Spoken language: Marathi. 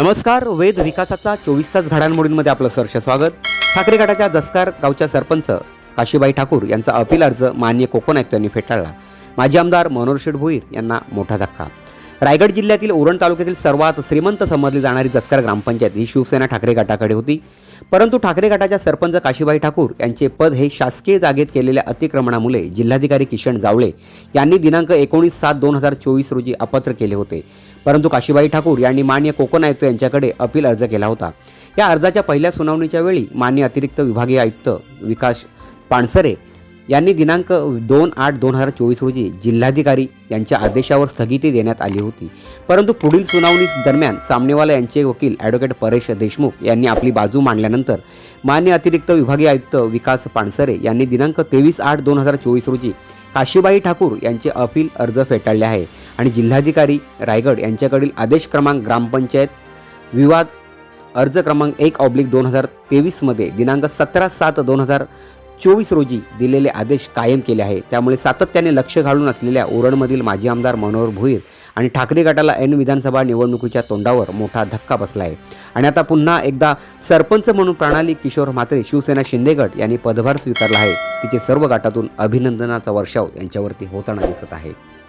नमस्कार वेद विकासाचा चोवीस तास घडामोडींमध्ये आपलं सहर्ष स्वागत. ठाकरे गटाच्या जसकार गावच्या सरपंच काशीबाई ठाकूर यांचा अपील अर्ज मान्य कोकणायुक्त यांनी फेटाळला. माजी आमदार मनोहर भोईर यांना मोठा धक्का. रायगड जिल्ह्यातील उरण तालुक्यातील सर्वात श्रीमंत समजली जाणारी जसकार ग्रामपंचायत ही शिवसेना ठाकरे गटाकडे होती. परंतु ठाकरे गटाच्या सरपंच काशीबाई ठाकूर यांचे पद हे शासकीय जागेत केलेल्या अतिक्रमणामुळे जिल्हाधिकारी किशन जावळे यांनी दिनांक एकोणीस सात दोन हजार चोवीस रोजी अपत्र केले होते. परंतु काशीबाई ठाकूर यांनी मान्य कोकण आयुक्त यांच्याकडे अपील अर्ज केला होता. या अर्जाच्या पहिल्या सुनावणीच्या वेळी मान्य अतिरिक्त विभागीय आयुक्त विकास पानसरे यांनी दिनांक दोन आठ दोन हजार चोवीस रोजी जिल्हाधिकारी यांच्या आदेशावर स्थगिती देण्यात आली होती. परंतु पुढील सुनावणी दरम्यान सामनेवाला यांचे वकील ॲडव्होकेट परेश देशमुख यांनी आपली बाजू मांडल्यानंतर मान्य अतिरिक्त विभागीय आयुक्त विकास पानसरे यांनी दिनांक तेवीस आठ दोन हजार चोवीस रोजी काशीबाई ठाकूर यांचे अपील अर्ज फेटाळले आहे आणि जिल्हाधिकारी रायगड यांच्याकडील आदेश क्रमांक ग्रामपंचायत विवाद अर्ज क्रमांक एक ऑब्लिक दोन हजार तेवीसमध्ये दिनांक सतरा सात दोन हजार चोवीस रोजी दिलेले आदेश कायम केले आहे. त्यामुळे सातत्याने लक्ष घालून असलेल्या ओरणमधील माजी आमदार मनोहर भोईर आणि ठाकरे गटाला ऐन विधानसभा निवडणुकीच्या तोंडावर मोठा धक्का बसला आहे. आणि आता पुन्हा एकदा सरपंच म्हणून प्रणाली किशोर म्हात्रे शिवसेना शिंदेगड यांनी पदभार स्वीकारला आहे. तिचे सर्व गटातून अभिनंदनाचा वर्षाव यांच्यावरती होताना दिसत आहे.